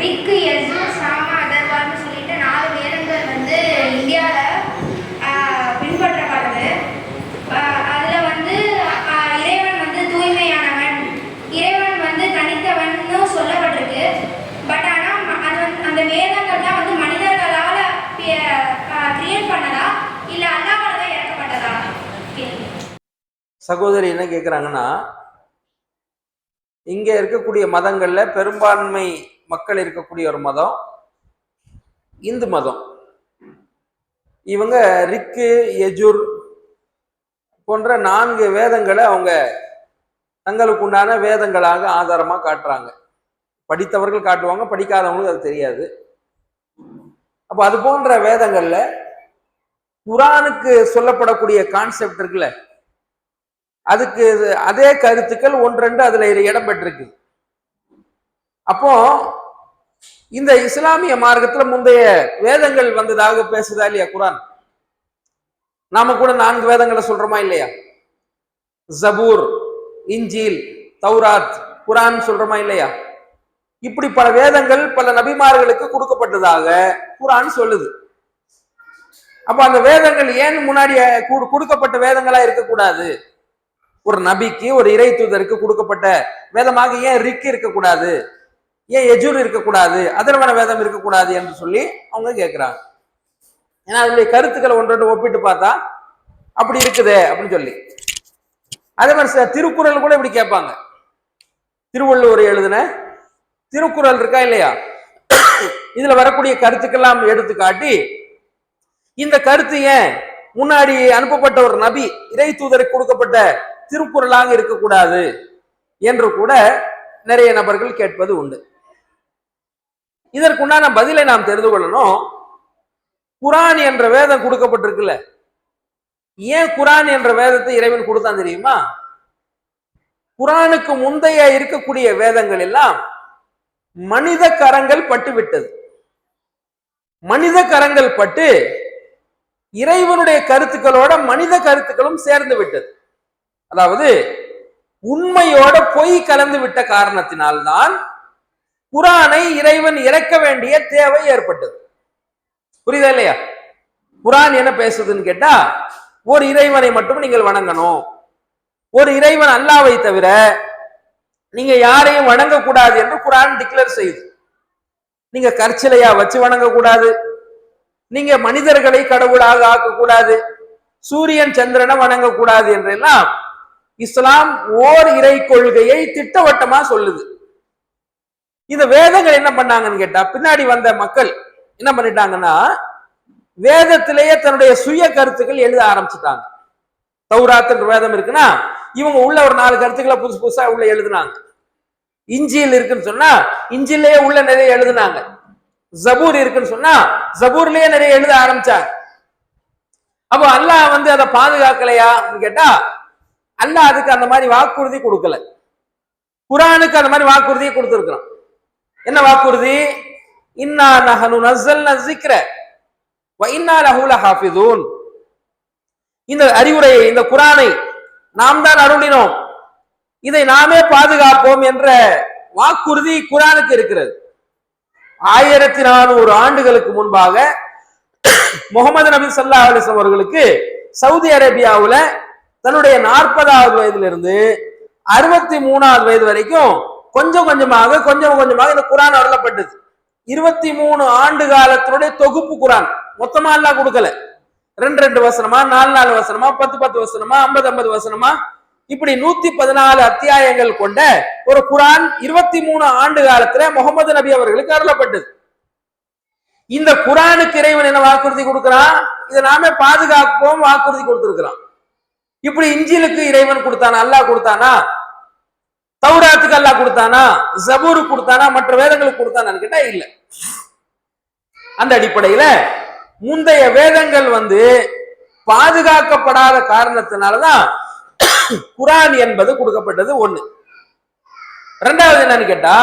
Rig Yasu சாம அதர்வான்னு சொல்லிட்டு நாலு வேதங்கள் வந்து இந்தியாவில் பின்பற்றப்படுது அதில் வந்து இறைவன் வந்து தூய்மையானவன். இறைவன் வந்து தனித்தவன்னு சொல்லப்பட்டிருக்கு. பட் ஆனால் அது அந்த வேதங்கள்லாம் வந்து மனிதர்களால் கிரியேட் பண்ணதா? இல்லை அல்லாவால் தான் இறக்கப்பட்டதா? சகோதரி என்ன கேட்குறாங்கன்னா இங்கே இருக்கக்கூடிய மதங்களில் பெரும்பான்மை மக்கள் இருக்கக்கூடிய ஒரு மதம் இந்து மதம். இவங்க ரிக்கு யஜுர் போன்ற நான்கு வேதங்களை அவங்க தங்களுக்கு உண்டான வேதங்களாக ஆதாரமாக காட்டுறாங்க. படித்தவர்கள் காட்டுவாங்க படிக்காதவங்களுக்கு அது தெரியாது. அப்போ அது போன்ற வேதங்களில் குரானுக்கு சொல்லப்படக்கூடிய கான்செப்ட் இருக்குல்ல அதுக்கு இது- அதே கருத்துக்கள் ஒன்றெண்டு அதுல இடம் பெற்றிருக்கு அப்போ இந்த இஸ்லாமிய மார்க்கத்துல முந்தைய வேதங்கள் வந்ததாக பேசுதா இல்லையா குரான்? நாம கூட நான்கு வேதங்களை சொல்றோமா இல்லையா? ஜபூர் இஞ்சில் தௌராத் குரான் சொல்றோமா இல்லையா? இப்படி பல வேதங்கள் பல நபிமார்களுக்கு கொடுக்கப்பட்டதாக குரான் சொல்லுது. அப்ப அந்த வேதங்கள் ஏன் முன்னாடி கொடுக்கப்பட்ட வேதங்களா இருக்கக்கூடாது? ஒரு நபிக்கு ஒரு இறை தூதருக்கு கொடுக்கப்பட்ட வேதமாக ஏன் ரிக் இருக்கக்கூடாது? ஏன் எஜூர் இருக்கக்கூடாது? அதர்வன வேதம் இருக்கக்கூடாது என்று சொல்லி அவங்க கேட்குறாங்க ஏன்னா அதனுடைய கருத்துக்களை ஒன்றோடு ஒப்பிட்டு பார்த்தா அப்படி இருக்குதே அப்படின்னு சொல்லி. அதே மாதிரி சில திருக்குறள் கூட இப்படி கேட்பாங்க. திருவள்ளுவர் எழுதின திருக்குறள் இருக்கா இல்லையா? இதுல வரக்கூடிய கருத்துக்கெல்லாம் எடுத்து காட்டி இந்த கருத்து ஏன் முன்னாடி அனுப்பப்பட்ட ஒரு நபி இறை தூதருக்கு கொடுக்கப்பட்ட திருக்குறளாக இருக்கக்கூடாது என்று கூட நிறைய நபர்கள் கேட்பது உண்டு. இதற்குண்டான பதிலை நாம் தெரிந்து கொள்ளணும். குரான் என்ற வேதம் கொடுக்கப்பட்டிருக்குல்ல. ஏன் குரான் என்ற வேதத்தை இறைவன் கொடுத்தான் தெரியுமா? குரானுக்கு முந்தைய இருக்கக்கூடிய வேதங்கள் எல்லாம் மனித கரங்கள் பட்டு விட்டது. மனித கரங்கள் பட்டு இறைவனுடைய கருத்துக்களோட மனித கருத்துக்களும் சேர்ந்து விட்டது. அதாவது உண்மையோட பொய் கலந்து விட்ட காரணத்தினால்தான் குரானை இறைவன் இறக்க வேண்டிய தேவை ஏற்பட்டது. புரியுதா இல்லையா? குரான் என்ன பேசுதுன்னு கேட்டா ஒரு இறைவனை மட்டும் நீங்கள் வணங்கணும். ஒரு இறைவன் அல்லாவை தவிர நீங்க யாரையும் வணங்கக்கூடாது என்று குரான் டிக்ளேர் செய்யுது. நீங்க கற்சிலையா வச்சு வணங்கக்கூடாது. நீங்க மனிதர்களை கடவுளாக ஆக்கக்கூடாது. சூரியன் சந்திரனை வணங்கக்கூடாது என்றெல்லாம் இஸ்லாம் ஓர் இறை கொள்கையை திட்டவட்டமா சொல்லுது. இந்த வேதங்கள் என்ன பண்ணாங்கன்னு கேட்டா பின்னாடி வந்த மக்கள் என்ன பண்ணிட்டாங்கன்னா வேதத்திலேயே தன்னுடைய சுய கருத்துக்கள் எழுத ஆரம்பிச்சுட்டாங்க. தௌராத்துன்ற வேதம் இருக்குன்னா இவங்க உள்ள ஒரு நாலு கருத்துக்களை புதுசு புதுசா உள்ள எழுதுனாங்க. இஞ்சியில் இருக்குன்னு சொன்னா இஞ்சிலேயே உள்ள நிறைய எழுதுனாங்க. ஜபூர் இருக்குன்னு சொன்னா ஜபூர்லயே நிறைய எழுத ஆரம்பிச்சாங்க. அப்போ அல்லாஹ் வந்து அதை பாதுகாக்கலையான்னு கேட்டா அல்லாஹ் அதுக்கு அந்த மாதிரி வாக்குறுதி கொடுக்கல. குரானுக்கு அந்த மாதிரி வாக்குறுதியை கொடுத்துருக்குறான் என்ன வாக்குறுதி? இன்னா நஹனு நசல் நசிக்கிற வ இன்னா ஹாஃபிதூன் இந்த அறிவுரையை இந்த குரானை நாம் தான் அருளினோம். இதை நாமே பாதுகாப்போம் என்ற வாக்குறுதி குரானுக்கு இருக்கிறது. ஆயிரத்தி நானூறு ஆண்டுகளுக்கு முன்பாக முகமது நபி சல்லா அலிஸ்லாம் அவர்களுக்கு சவுதி அரேபியாவில் தன்னுடைய நாற்பதாவது வயதிலிருந்து அறுபத்தி மூணாவது வயது வரைக்கும் கொஞ்சம் கொஞ்சமாக கொஞ்சம் கொஞ்சமாக இந்த குரான் அருளப்பட்டது. இருபத்தி மூணு ஆண்டு காலத்தினுடைய தொகுப்பு குரான். மொத்தமா எல்லாம் கொடுக்கல. ரெண்டு ரெண்டு வசனமா நாலு நாலு வசனமா பத்து பத்து வசனமா ஐம்பது ஐம்பது வசனமா இப்படி நூத்தி பதினாலு அத்தியாயங்கள் கொண்ட ஒரு குரான் இருபத்தி மூணு ஆண்டு காலத்துல முகமது நபி அவர்களுக்கு அருளப்பட்டது. இந்த குரானுக்கு இறைவன் என்ன வாக்குறுதி கொடுக்கிறான்? இதை நாமே பாதுகாப்போம் வாக்குறுதி கொடுத்திருக்கிறான் இப்படி இஞ்சிலுக்கு இறைவன் கொடுத்தானா அல்லாஹ் கொடுத்தானா? தௌராத்துக்கு அல்லாஹ் கொடுத்தானா? ஜபூரு கொடுத்தானா? மற்ற வேதங்களுக்கு கொடுத்தானான்னு கேட்டா இல்ல. அந்த அடிப்படையில முந்தைய வேதங்கள் வந்து பாதுகாக்கப்படாத காரணத்தினாலதான் குரான் என்பது கொடுக்கப்பட்டது ஒண்ணு. ரெண்டாவது என்னன்னு கேட்டா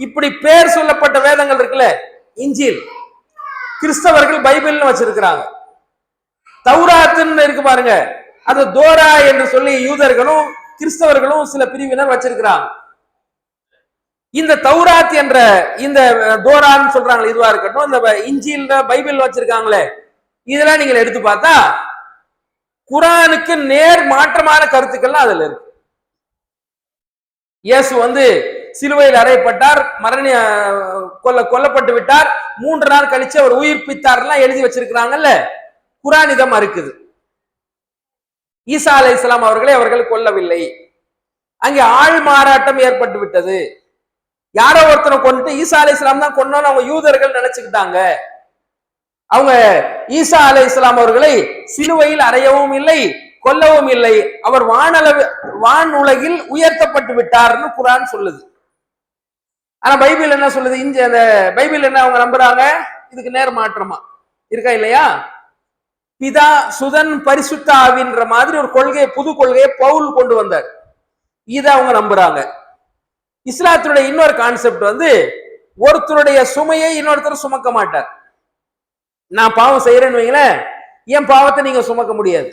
இப்படி பேர் சொல்லப்பட்ட வேதங்கள் இருக்குல்ல இஞ்சில் கிறிஸ்தவர்கள் பைபிள்னு வச்சிருக்கிறாங்க. தௌராத்துன்னு இருக்கு பாருங்க. அது தோரா என்று சொல்லி யூதர்களும் கிறிஸ்தவர்களும் சில பிரிவினர் வச்சிருக்கிறாங்க. இந்த தௌராத் என்ற இந்த தோரான்னு சொல்றாங்களே இதுவா இருக்கட்டும் இந்த இஞ்சியில் பைபிள் வச்சிருக்காங்களே இதெல்லாம் நீங்கள் எடுத்து பார்த்தா குரானுக்கு நேர் மாற்றமான கருத்துக்கள்லாம் அதுல இருக்கு. இயேசு வந்து சிலுவையில் அறையப்பட்டார் மரணி கொல்ல கொல்லப்பட்டு விட்டார் மூன்று நாள் கழிச்சு அவர் உயிர்ப்பித்தார்லாம் எழுதி வச்சிருக்கிறாங்கல்ல குரான் இதை மறுக்குது ஈசா அலை இஸ்லாம் அவர்களை அவர்கள் கொல்லவில்லை. அங்கே ஆள் மாறாட்டம் ஏற்பட்டு விட்டது. யாரோ ஒருத்தனை கொண்டுட்டு ஈசா அலை இஸ்லாம் தான் கொன்னோன்னு அவங்க யூதர்கள் நினைச்சுக்கிட்டாங்க. அவங்க ஈசா அலை இஸ்லாம் அவர்களை சிலுவையில் அறையவும் இல்லை கொல்லவும் இல்லை. அவர் வானளவு வான் உலகில் உயர்த்தப்பட்டு விட்டார்னு குரான் சொல்லுது. ஆனா பைபிள் என்ன சொல்லுது? இங்க அந்த பைபிள் என்ன அவங்க நம்புறாங்க? இதுக்கு நேர் மாற்றமா? இருக்கா இல்லையா? பிதா சுதன் பரிசுத்தாவின்ற மாதிரி ஒரு கொள்கையை புது கொள்கையை பவுல் கொண்டு வந்தார். இதை அவங்க நம்புறாங்க. இஸ்லாத்தினுடைய இன்னொரு கான்செப்ட் வந்து ஒருத்தருடைய சுமையை இன்னொருத்தர் சுமக்க மாட்டார். நான் பாவம் செய்யறேன்னு வைங்களேன் என் பாவத்தை நீங்க சுமக்க முடியாது.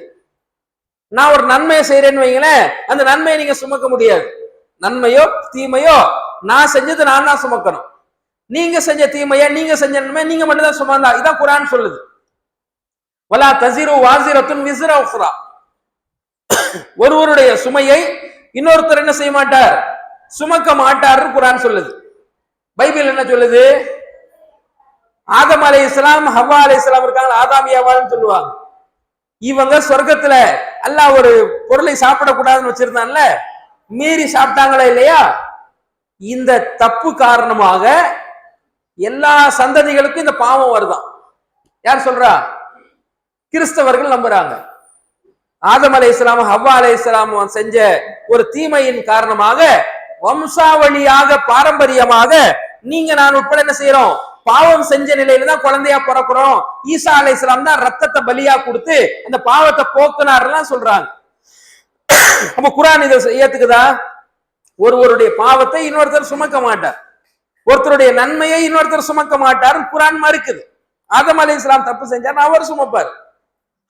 நான் ஒரு நன்மையை செய்யறேன்னு வைங்களேன் அந்த நன்மையை நீங்க சுமக்க முடியாது. நன்மையோ தீமையோ நான் செஞ்சது நான் தான் சுமக்கணும். நீங்க செஞ்ச தீமையை நீங்க செஞ்ச நன்மை நீங்க மட்டும் தான் சுமந்தா இதான் குரான் சொல்லுது. வலா தசிரு வாசிரத்துன் விசிற உஃப்ரா ஒருவருடைய சுமையை இன்னொருத்தர் என்ன செய்ய மாட்டார்? சுமக்க மாட்டார்னு குரான் சொல்லுது. பைபிள் என்ன சொல்லுது? ஆதம் அலை இஸ்லாம் ஹவ்வா அலை இஸ்லாம் இருக்காங்க ஆதாமியாவான்னு சொல்லுவாங்க. இவங்க சொர்க்கத்துல அல்லாஹ் ஒரு பொருளை சாப்பிடக்கூடாதுன்னு வச்சிருந்தான்ல மீறி சாப்பிட்டாங்களா இல்லையா? இந்த தப்பு காரணமாக எல்லா சந்ததிகளுக்கும் இந்த பாவம் வருதான். யார் சொல்றா? கிறிஸ்தவர்கள் நம்புறாங்க. ஆதம் அலை இஸ்லாம் ஹவ்வா அலை இஸ்லாம் செஞ்ச ஒரு தீமையின் காரணமாக வம்சாவளியாக பாரம்பரியமாக நீங்க நான் உட்பட என்ன செய்யறோம் பாவம் செஞ்ச நிலையில தான் குழந்தையா பிறக்கிறோம். ஈசா அலை இஸ்லாம் தான் ரத்தத்தை பலியா கொடுத்து அந்த பாவத்தை போக்குனார்லாம் சொல்றாங்க. அப்ப குரான் இதை ஏத்துக்குதா? ஒருவருடைய பாவத்தை இன்னொருத்தர் சுமக்க மாட்டார். ஒருத்தருடைய நன்மையை இன்னொருத்தர் சுமக்க மாட்டார் குரான் மறுக்குது. ஆதம் அலி இஸ்லாம் தப்பு செஞ்சார் அவர் சுமப்பார்.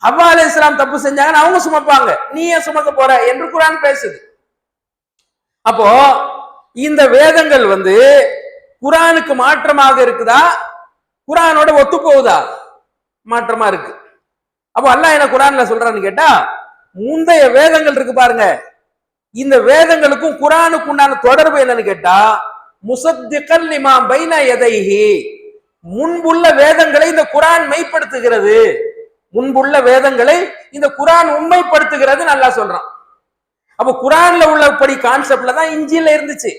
ஹவ்வா அலி இஸ்லாம் தப்பு செஞ்சாங்கன்னு அவங்க சுமப்பாங்க. நீ ஏன் சுமக்க போற? என்று குரான் பேசுது. அப்போ இந்த வேதங்கள் வந்து குரானுக்கு மாற்றமாக இருக்குதா? குரானோட ஒத்து போகுதா? மாற்றமா இருக்கு. அப்போ அல்லாஹ் என்ன குரான்ல சொல்றான்னு கேட்டா முந்தைய வேதங்கள் இருக்கு பாருங்க. இந்த வேதங்களுக்கும் குரானுக்கு உண்டான தொடர்பு என்னன்னு கேட்டா முசத்திகல் லிமா பைனா எதைஹி முன்புள்ள வேதங்களை இந்த குரான் மெய்ப்படுத்துகிறது. முன்புள்ள வேதங்களை இந்த குரான் உண்மைப்படுத்துகிறது நல்லா சொல்றான். அப்ப குரான்ல உள்ளபடி கான்செப்ட்ல தான் இஞ்சில இருந்துச்சு.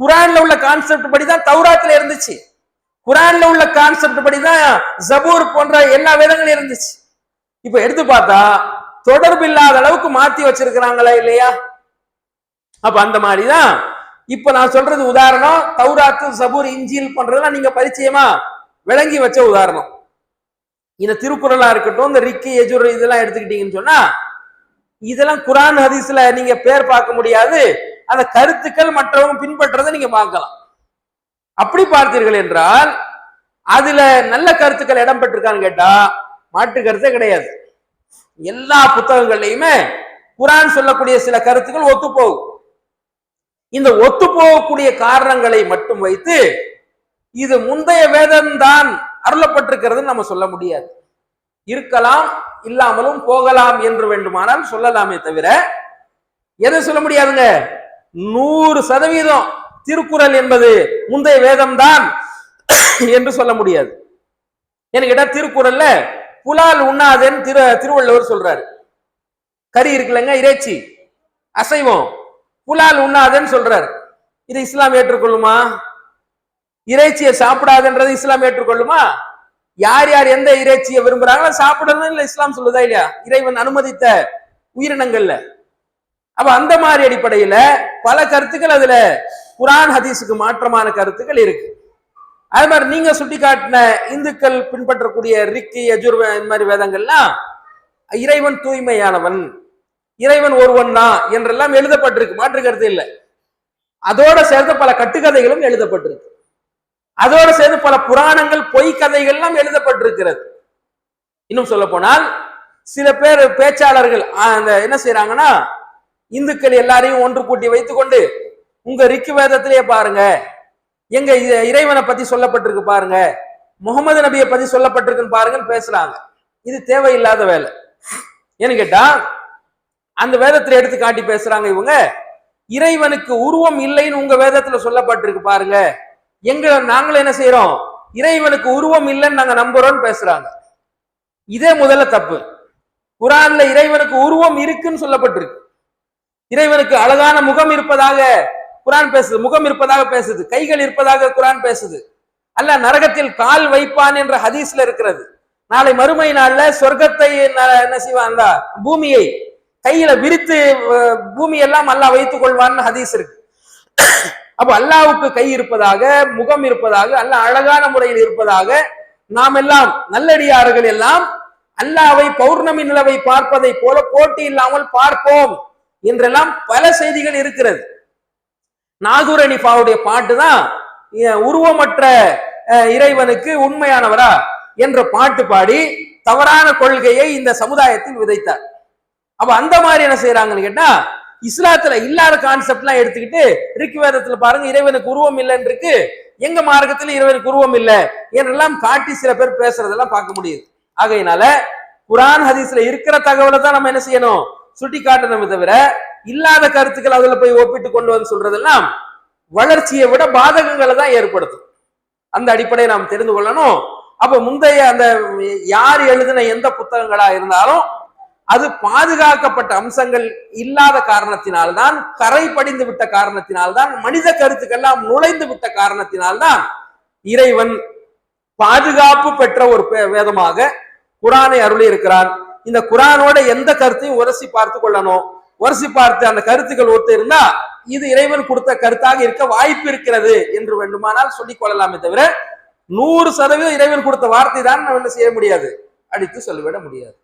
குரான்ல உள்ள கான்செப்ட் படி தான் தௌராத்துல இருந்துச்சு. குரான்ல உள்ள கான்செப்ட் படி தான் ஜபூர் போன்ற எல்லா வேதங்களும் இருந்துச்சு. இப்ப எடுத்து பார்த்தா தொடர்பு இல்லாத அளவுக்கு மாத்தி வச்சிருக்கிறாங்களா இல்லையா? அப்ப அந்த மாதிரிதான் இப்ப நான் சொல்றது உதாரணம் தௌராத்து சபூர் இஞ்சில் பண்றதெல்லாம் நீங்க பரிச்சயமா விளங்கி வச்ச உதாரணம். இந்த திருக்குறளா இருக்கட்டும் இந்த ரிக்கி எஜுர் இதெல்லாம் எடுத்துக்கிட்டீங்கன்னு சொன்னா இதெல்லாம் குரான் ஹதீஸ்ல நீங்க பேர் பார்க்க முடியாது. அந்த கருத்துக்கள் மற்றவங்க பின்பற்றதை நீங்க பார்க்கலாம். அப்படி பார்த்தீர்கள் என்றால் அதுல நல்ல கருத்துக்கள் இடம் பெற்றிருக்கான்னு கேட்டா மாற்று கருத்தே கிடையாது. எல்லா புத்தகங்கள்லையுமே குரான் சொல்லக்கூடிய சில கருத்துக்கள் ஒத்து போகும் இந்த ஒத்து போகக்கூடிய காரணங்களை மட்டும் வைத்து இது முந்தைய வேதம்தான் அருளப்பட்டிருக்கிறதுன்னு நம்ம சொல்ல முடியாது. இருக்கலாம் இல்லாமலும் போகலாம் என்று வேண்டுமானால் சொல்லலாமே தவிர எதை சொல்ல முடியாதுங்க? நூறு சதவீதம் திருக்குறள் என்பது முந்தைய வேதம்தான் என்று சொல்ல முடியாது. என்கிட்ட கேட்டா திருக்குறள்ல புலால் உண்ணாதேன்னு திரு திருவள்ளுவர் சொல்றாரு. கறி இருக்குல்லங்க இறைச்சி. அசைவம். புலால் உண்ணாதேன்னு சொல்றாரு. இது இஸ்லாம் ஏற்றுக்கொள்ளுமா? இறைச்சியை சாப்பிடாதுன்றது இஸ்லாம் ஏற்றுக்கொள்ளுமா? யார் யார் எந்த இறைச்சியை விரும்புறாங்களோ சாப்பிடணும் இல்ல இஸ்லாம் சொல்லுதா இல்லையா? இறைவன் அனுமதித்த உயிரினங்கள்ல. அப்ப அந்த மாதிரி அடிப்படையில பல கருத்துக்கள் அதுல குரான் ஹதீஸுக்கு மாற்றமான கருத்துக்கள் இருக்கு. அது மாதிரி நீங்க சுட்டி காட்டின இந்துக்கள் பின்பற்றக்கூடிய ரிக்கி யஜுர் இந்த மாதிரி வேதங்கள்லாம் இறைவன் தூய்மையானவன் இறைவன் ஒருவன் தான் என்றெல்லாம் எழுதப்பட்டிருக்கு. மாற்று கருத்து இல்லை. அதோட சேர்ந்த பல கட்டுக்கதைகளும் எழுதப்பட்டிருக்கு. அதோடு சேர்ந்து பல புராணங்கள் பொய் கதைகள்லாம் எழுதப்பட்டிருக்கிறது. இன்னும் சொல்ல போனால் சில பேர் பேச்சாளர்கள் ஆ, அந்த என்ன செய்யறாங்கன்னா இந்துக்கள் எல்லாரையும் ஒன்று கூட்டி வைத்துக்கொண்டு உங்க ரிக்கு வேதத்திலேயே பாருங்க எங்க இ- இறைவனை பத்தி சொல்லப்பட்டிருக்கு பாருங்க முகமது நபியை பத்தி சொல்லப்பட்டிருக்குன்னு பாருங்கன்னு பேசுறாங்க. இது தேவையில்லாத வேலை. ஏன்னு கேட்டா அந்த வேதத்துல எடுத்து காட்டி பேசுறாங்க இவங்க இறைவனுக்கு உருவம் இல்லைன்னு உங்க வேதத்துல சொல்லப்பட்டிருக்கு பாருங்க எங்களை நாங்களும் என்ன செய்யறோம் இறைவனுக்கு உருவம் இல்லைன்னு நாங்க நம்புறோம்னு பேசுறாங்க. இதே முதல்ல தப்பு. குரான்ல இறைவனுக்கு உருவம் இருக்குன்னு சொல்லப்பட்டிருக்கு. இறைவனுக்கு அழகான முகம் இருப்பதாக குரான் பேசுது. முகம் இருப்பதாக பேசுது. கைகள் இருப்பதாக குரான் பேசுது. அல்ல நரகத்தில் கால் வைப்பான் என்ற ஹதீஸ்ல இருக்கிறது. நாளை மறுமை நாள்ல சொர்க்கத்தை என்ன செய்வான் பூமியை கையில விரித்து பூமியெல்லாம் பூமி எல்லாம் வைத்துக் கொள்வான்னு ஹதீஸ் இருக்கு. அப்ப அல்லாவுக்கு கை இருப்பதாக முகம் இருப்பதாக அல்லாஹ் அழகான முறையில் இருப்பதாக நாம் எல்லாம் நல்லடியார்கள் எல்லாம் அல்லாவை பௌர்ணமி நிலவை பார்ப்பதை போல போட்டி இல்லாமல் பார்ப்போம் என்றெல்லாம் பல செய்திகள் இருக்கிறது. நாகூர் அனிஃபாவுடைய பாட்டு தான் உருவமற்ற இறைவனுக்கு உண்மையானவரா என்ற பாட்டு பாடி தவறான கொள்கையை இந்த சமுதாயத்தில் விதைத்தார். அப்ப அந்த மாதிரி என்ன செய்யறாங்கன்னு கேட்டா இஸ்லாத்துல இல்லாத கான்செப்ட்லாம் எடுத்துக்கிட்டு ரிக்குவேதத்துல பாருங்க இறைவனுக்கு உருவம் இல்லைன்னு இருக்கு எங்க மார்க்கத்துல இறைவனுக்கு உருவம் இல்லை என்றெல்லாம் காட்டி சில பேர் பேசுறதெல்லாம் பார்க்க முடியுது. ஆகையினால குரான் ஹதீஸ்ல இருக்கிற தகவலை தான் நம்ம என்ன செய்யணும்? சுட்டி காட்டணுமே தவிர இல்லாத கருத்துக்கள் அதுல போய் ஒப்பிட்டு கொண்டு வந்து சொல்றதெல்லாம் வளர்ச்சியை விட பாதகங்களை தான் ஏற்படுத்தும். அந்த அடிப்படையை நாம் தெரிந்து கொள்ளணும். அப்ப முந்தைய அந்த யார் எழுதின எந்த புத்தகங்களா இருந்தாலும் அது பாதுகாக்கப்பட்ட அம்சங்கள் இல்லாத காரணத்தினால்தான் கரை படிந்து விட்ட காரணத்தினால்தான் மனித கருத்துக்கெல்லாம் நுழைந்து விட்ட காரணத்தினால்தான் இறைவன் பாதுகாப்பு பெற்ற ஒரு பே- வேதமாக குரானை அருளி இருக்கிறான் இந்த குரானோட எந்த கருத்தையும் உரசி பார்த்து கொள்ளணும். உரசி பார்த்து அந்த கருத்துக்கள் ஒத்து இருந்தா இது இறைவன் கொடுத்த கருத்தாக இருக்க வாய்ப்பு இருக்கிறது என்று வேண்டுமானால் சொல்லிக் கொள்ளலாமே தவிர நூறு சதவீதம் இறைவன் கொடுத்த வார்த்தை தான் நம்ம என்ன செய்ய முடியாது? அடித்து சொல்லிவிட முடியாது.